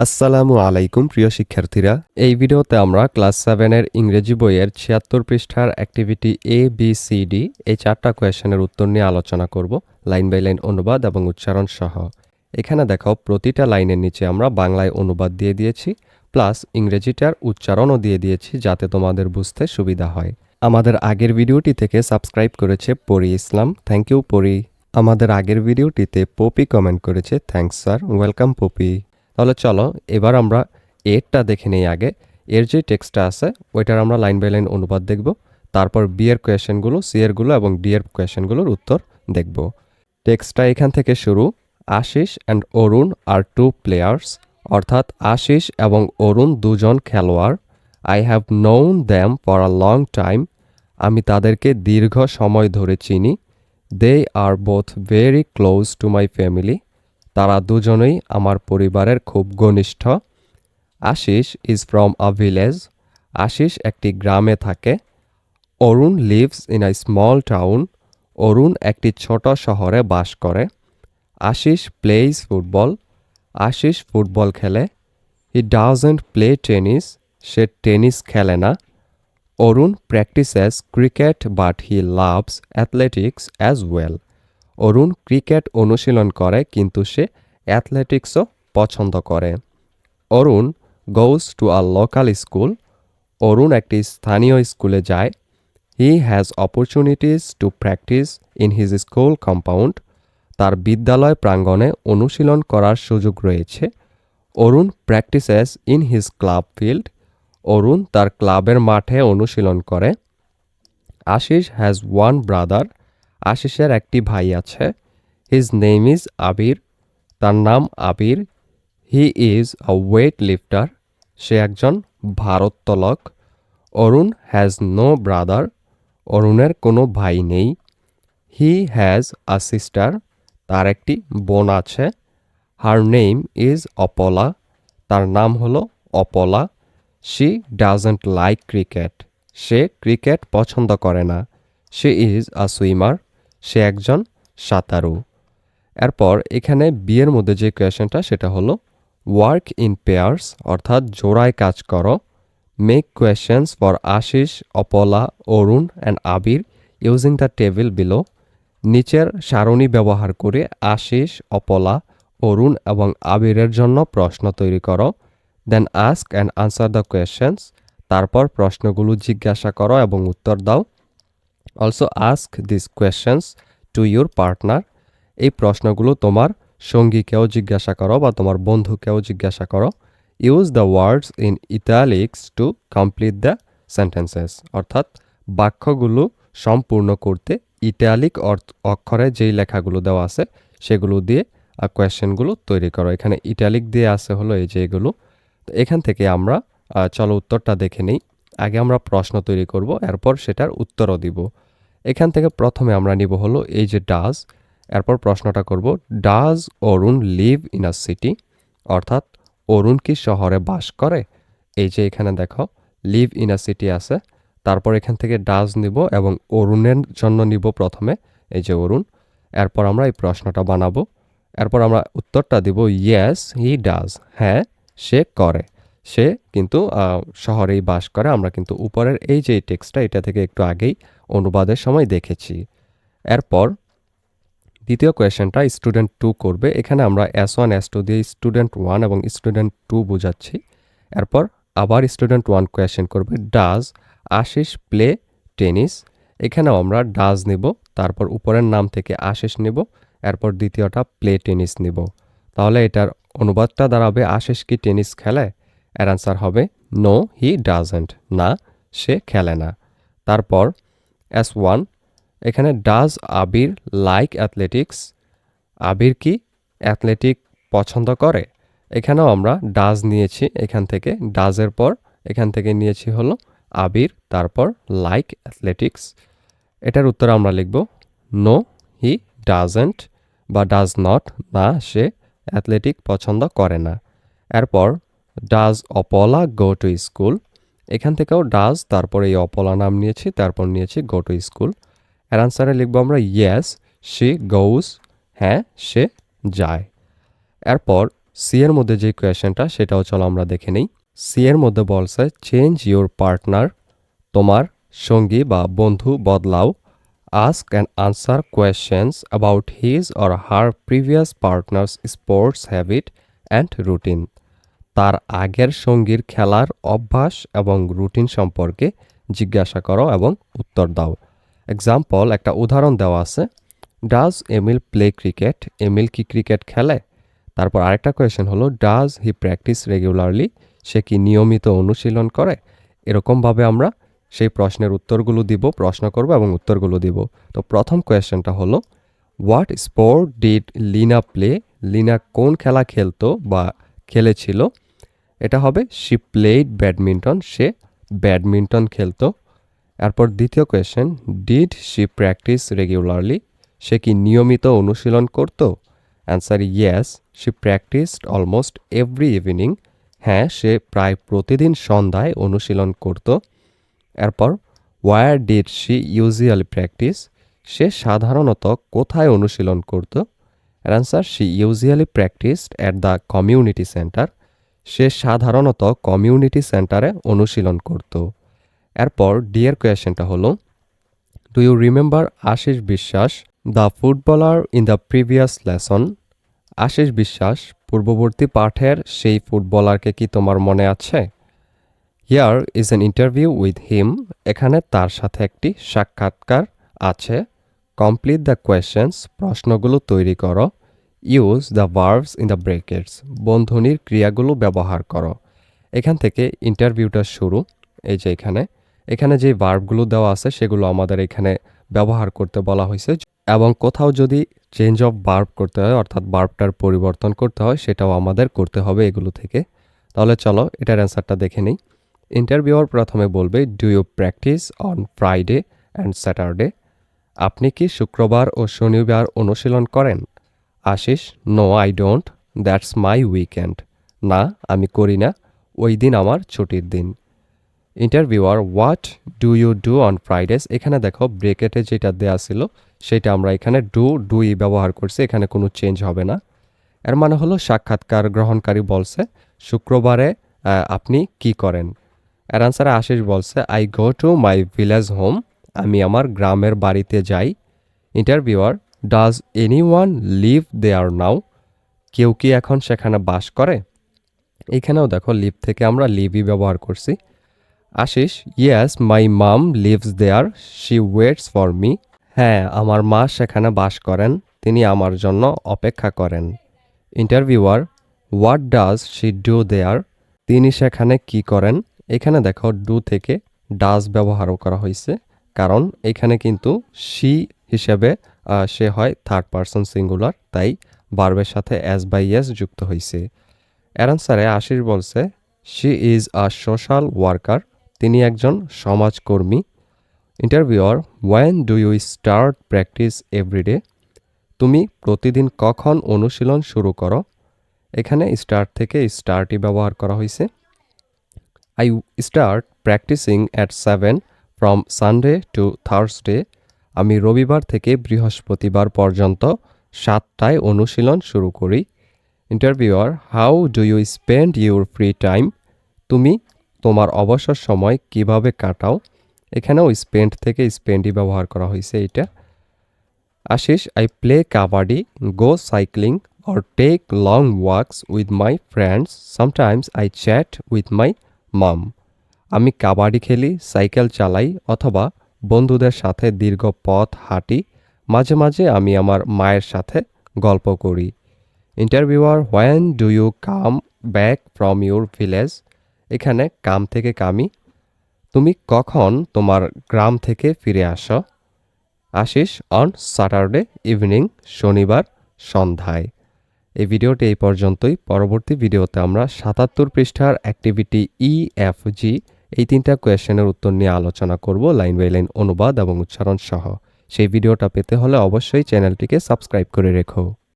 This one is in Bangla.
আসসালামু আলাইকুম, প্রিয় শিক্ষার্থীরা। এই ভিডিওতে আমরা ক্লাস সেভেনের ইংরেজি বইয়ের ছিয়াত্তর পৃষ্ঠার activity A B C D এই চারটা কোয়েশনের উত্তর নিয়ে আলোচনা করব, লাইন বাই লাইন অনুবাদ এবং উচ্চারণ সহ। এখানে দেখো, প্রতিটা লাইনের নিচে আমরা বাংলায় অনুবাদ দিয়ে দিয়েছি প্লাস ইংরেজিটার উচ্চারণও দিয়ে দিয়েছি যাতে তোমাদের বুঝতে সুবিধা হয়। আমাদের আগের ভিডিওটি থেকে সাবস্ক্রাইব করেছে পরি ইসলাম। থ্যাংক ইউ পরি। আমাদের আগের ভিডিওটিতে পপি কমেন্ট করেছে থ্যাঙ্কস স্যার ওয়েলকাম পপি। তাহলে চলো, এবার আমরা এরটা দেখে নেই আগে। এর যে টেক্সটটা আছে, ওইটার আমরা লাইন বাই লাইন অনুবাদ দেখব। তারপর বি এর কোয়েশনগুলো সি এরগুলো এবং ডি এর কোয়েশনগুলোর উত্তর দেখব। টেক্সটটা এখান থেকে শুরু, Ashish and Arun are two players অর্থাৎ আশিস এবং অরুণ দুজন খেলোয়াড়। I have known them for a long time আমি তাদেরকে দীর্ঘ সময় ধরে চিনি। They are both very close to my family তারা দুজনেই আমার পরিবারের খুব ঘনিষ্ঠ। Ashish is from a village Ashish একটি গ্রামে থাকে। Arun lives in a small town Arun একটি ছোট শহরে বাস করে। Ashish plays football Ashis football খেলে। হি ডাজেন্ট প্লে টেনিস সে টেনিস খেলে না। Arun practises cricket but he loves athletics as well Arun cricket অনুশীলন করে, কিন্তু সে অ্যাথলেটিক্সও পছন্দ করে। Arun goes to a local school Arun একটি স্থানীয় স্কুলে যায়। He has opportunities to practise in his school compound তার বিদ্যালয় প্রাঙ্গণে অনুশীলন করার সুযোগ রয়েছে। Arun practises in his club field Arun তার ক্লাবের মাঠে অনুশীলন করে। আশিস হ্যাজ ওয়ান ব্রাদার আশিসের একটি ভাই আছে। হিজ নেম ইজ আবির তার নাম আবির হি ইজ আ ওয়েট লিফটার সে একজন ভারোত্তোলক অরুণ হ্যাজ নো ব্রাদার অরুণের কোনো ভাই নেই। হি হ্যাজ আ সিস্টার তার একটি বোন আছে। হার নেম ইজ অপলা তার নাম হলো Apala she doesn't like cricket say cricket পছন্দ করে না। সে ইজ আ সুইমার সে একজন সাঁতারু। এরপর এখানে বিয়ের মধ্যে যে কোয়েশনটা সেটা হলো ওয়ার্ক ইন পেয়ার্স অর্থাৎ জোড়ায় কাজ করো make questions for Ashis Apala Arun and Abir using the table below নিচের সারণী ব্যবহার করে আশিস অপলা অরুণ এবং আবিরের জন্য প্রশ্ন তৈরি করো then ask and answer the questions তারপর প্রশ্নগুলো জিজ্ঞাসা করো এবং উত্তর দাও also ask this questions to your partner এই প্রশ্নগুলো তোমার সঙ্গীকেও জিজ্ঞাসা করো বা তোমার বন্ধুকেও জিজ্ঞাসা করো। Use the words in italics to complete the sentences অর্থাৎ বাক্যগুলো সম্পূর্ণ করতে ইটালিক অক্ষরে যেই লেখাগুলো দেওয়া আছে, সেগুলো দিয়ে কোয়েশ্চেনগুলো তৈরি করো। এখানে ইটালিক দিয়ে আছে হলো এই যে এগুলো। তো এখান থেকে আমরা চলো উত্তরটা দেখে নিই। আগে আমরা প্রশ্ন তৈরি করব, এরপর সেটার উত্তরও দিব। এখান থেকে প্রথমে আমরা নিব হলো এই যে ডাজ এরপর প্রশ্নটা করব does Arun live in a city অর্থাৎ অরুণ কি শহরে বাস করে? এই যে এখানে দেখো লিভ ইন আ সিটি আছে, তারপর এখান থেকে ডাজ নিব এবং অরুণের জন্য নিব প্রথমে, এই যে অরুণ, এরপর আমরা এই প্রশ্নটা বানাবো, এরপর আমরা উত্তরটা দিব ইয়েস হি ডাজ হ্যাঁ সে করে, সে কিন্তু শহরেই বাস করে, আমরা কিন্তু উপরের এই যে টেক্সটটা এটা থেকে একটু আগেই অনুবাদের সময় দেখেছি। এরপর দ্বিতীয় কোয়েশনটা স্টুডেন্ট টু করবে। এখানে আমরা এস ওয়ান, এস টু দিয়ে স্টুডেন্ট ওয়ান এবং স্টুডেন্ট টু বোঝাচ্ছি। এরপর আবার স্টুডেন্ট ওয়ান কোয়েশন করবে ডাজ আশিস প্লে টেনিস এখানেও আমরা ডাজ নিব, তারপর উপরের নাম থেকে আশিস নিব, এরপর দ্বিতীয়টা প্লে টেনিস নিব। তাহলে এটার অনুবাদটা দাঁড়াবে আশিস কি টেনিস খেলে? এর আনসার হবে নো হি ডাজেন্ট না, সে খেলে না। তারপর এস ওয়ান এখানে does Abir like athletics Abir কি অ্যাথলেটিক পছন্দ করে? এখানেও আমরা ডাজ নিয়েছি, এখান থেকে ডাজের পর, এখান থেকে নিয়েছি হলো আবির, তারপর লাইক অ্যাথলেটিক্স এটার উত্তর আমরা লিখব নো হি ডাজেন্ট বা ডাজ নট না, সে অ্যাথলেটিক পছন্দ করে না। এরপর does Apala go to school এখান থেকেও ডাজ তারপর এই অপলা নাম নিয়েছি, তারপর নিয়েছি গো টু স্কুলের আনসারে লিখব আমরা ইয়েস শি গৌস হ্যাঁ সে যায়। এরপর সি এর মধ্যে যে কোয়েশ্চেনটা সেটাও চলো আমরা দেখে নেই। সি এর মধ্যে বলছে চেঞ্জ ইউর পার্টনার তোমার সঙ্গী বা বন্ধু বদলাও। Ask and answer questions about his or her previous partners sports habit and routine তার আগের সঙ্গীর খেলার অভ্যাস এবং রুটিন সম্পর্কে জিজ্ঞাসা করো এবং উত্তর দাও। এক্সাম্পল একটা উদাহরণ দেওয়া আছে। Does Emil play cricket Emil কি ক্রিকেট খেলে? তারপর আরেকটা কোয়েশ্চেন হলো ডাজ হি প্র্যাকটিস রেগুলারলি সে কি নিয়মিত অনুশীলন করে? এরকমভাবে আমরা সেই প্রশ্নের উত্তরগুলো দিব, প্রশ্ন করব এবং উত্তরগুলো দিব। তো প্রথম কোয়েশ্চেনটা হলো what sport did Lina play Lina কোন খেলা খেলতো বা খেলেছিল? এটা হবে শি প্লেড ব্যাডমিন্টন সে ব্যাডমিন্টন খেলতো। এরপর দ্বিতীয় question did she practise regularly সে কি নিয়মিত অনুশীলন করতো? Answer yes she practised almost every evening হ্যাঁ সে প্রায় প্রতিদিন সন্ধ্যায় অনুশীলন করত। এরপর where did she usually practise সে সাধারণত কোথায় অনুশীলন করত? Answer she usually practised at the community centre সে সাধারণত কমিউনিটি সেন্টারে অনুশীলন করত। এরপর ডিয়ার কোয়েশনটা হলো do you remember Ashis Biswas the footballer in the previous lesson Ashis Biswas পূর্ববর্তী পাঠের সেই ফুটবলারকে কি তোমার মনে আছে? Here is an interview with him এখানে তার সাথে একটি সাক্ষাৎকার আছে। কমপ্লিট দ্য কোয়েশ্চেন্স প্রশ্নগুলো তৈরি করো। Use the verbs in the brackets বন্ধনীর ক্রিয়াগুলো ব্যবহার করো। এখান থেকে ইন্টারভিউটা শুরু। এই যে এখানে। এখানে যে ভার্বগুলো দেওয়া আছে, সেগুলো আমাদের এখানে ব্যবহার করতে বলা হয়েছে। এবং কোথাও যদি চেঞ্জ অফ বার্ব করতে হয়, অর্থাৎ বার্বটার পরিবর্তন করতে হয়, সেটাও আমাদের করতে হবে এগুলো থেকে। তাহলে চলো, এটার অ্যান্সারটা দেখে নিই। ইন্টারভিউয়ার প্রথমে বলবে do you practise on Friday and Saturday আপনি কি শুক্রবার ও শনিবার অনুশীলন করেন? Ashis no I don't that's my weekend না, আমি করি না। ওই দিন আমার ছুটির দিন। Interviewer what do you do on Fridays এখানে দেখো ব্রেকেটে যেটা দেওয়া ছিল, সেটা আমরা এখানে ডু ডুই ব্যবহার করছি, এখানে কোনো চেঞ্জ হবে না। এর মানে হলো, সাক্ষাৎকার গ্রহণকারী বলছে, শুক্রবারে আপনি কি করেন? এর আনসারে আশিস বলছে I go to my village home আমি আমার গ্রামের বাড়িতে যাই। Interviewer does anyone live there now কেউ কি এখন সেখানে বাস করে? এখানেও দেখো লিভ থেকে আমরা লিভই ব্যবহার করছি। Ashis yes my mum lives there she waits for me হ্যাঁ আমার মা সেখানে বাস করেন। তিনি আমার জন্য অপেক্ষা করেন। Interviewer what does she do there তিনি সেখানে কি করেন? এখানে দেখো ডু থেকে ডাজ ব্যবহারও করা হয়েছে। কারণ এখানে কিন্তু শি হিসেবে সে হয় থার্ড পারসন সিঙ্গুলার তাই বার্বের সাথে এস বাই এস যুক্ত হয়েছে এর আনসারে আশিস বলছে she is a social worker তিনি একজন সমাজকর্মী। Interviewer when do you start practice everyday তুমি প্রতিদিন কখন অনুশীলন শুরু করো? এখানে স্টার্ট থেকে স্টার্টই ব্যবহার করা হয়েছে I start practising at seven from Sunday to Thursday আমি রবিবার থেকে বৃহস্পতিবার পর্যন্ত সাতটায় অনুশীলন শুরু করি। Interviewer, how do you spend your free time? তুমি তোমার অবসর সময় কীভাবে কাটাও? এখানেও স্পেন্ড থেকে স্পেন্ডই ব্যবহার করা হয়েছে এটা। Ashish, I play kabaddi, go cycling, or take long walks with my friends. Sometimes I chat with my mum. আমি কাবাডি খেলি, সাইকেল চালাই, অথবা বন্ধুদের সাথে দীর্ঘ পথ হাঁটি, মাঝে মাঝে আমি আমার মায়ের সাথে গল্প করি। Interviewer when do you come back from your village এখানে কাম থেকে কামি। তুমি কখন তোমার গ্রাম থেকে ফিরে আসো? আশিস অন স্যাটারডে ইভিনিং শনিবার সন্ধ্যায়। এই ভিডিওটি এই পর্যন্তই। পরবর্তী ভিডিওতে আমরা সাতাত্তর পৃষ্ঠার অ্যাক্টিভিটি ই এফ জি এই তিনটা কোয়েশ্চেনের উত্তর নিয়ে আলোচনা করব লাইন বাই লাইন অনুবাদ এবং উচ্চারণ সহ। সেই ভিডিওটা পেতে হলে অবশ্যই চ্যানেলটিকে সাবস্ক্রাইব করে রেখো।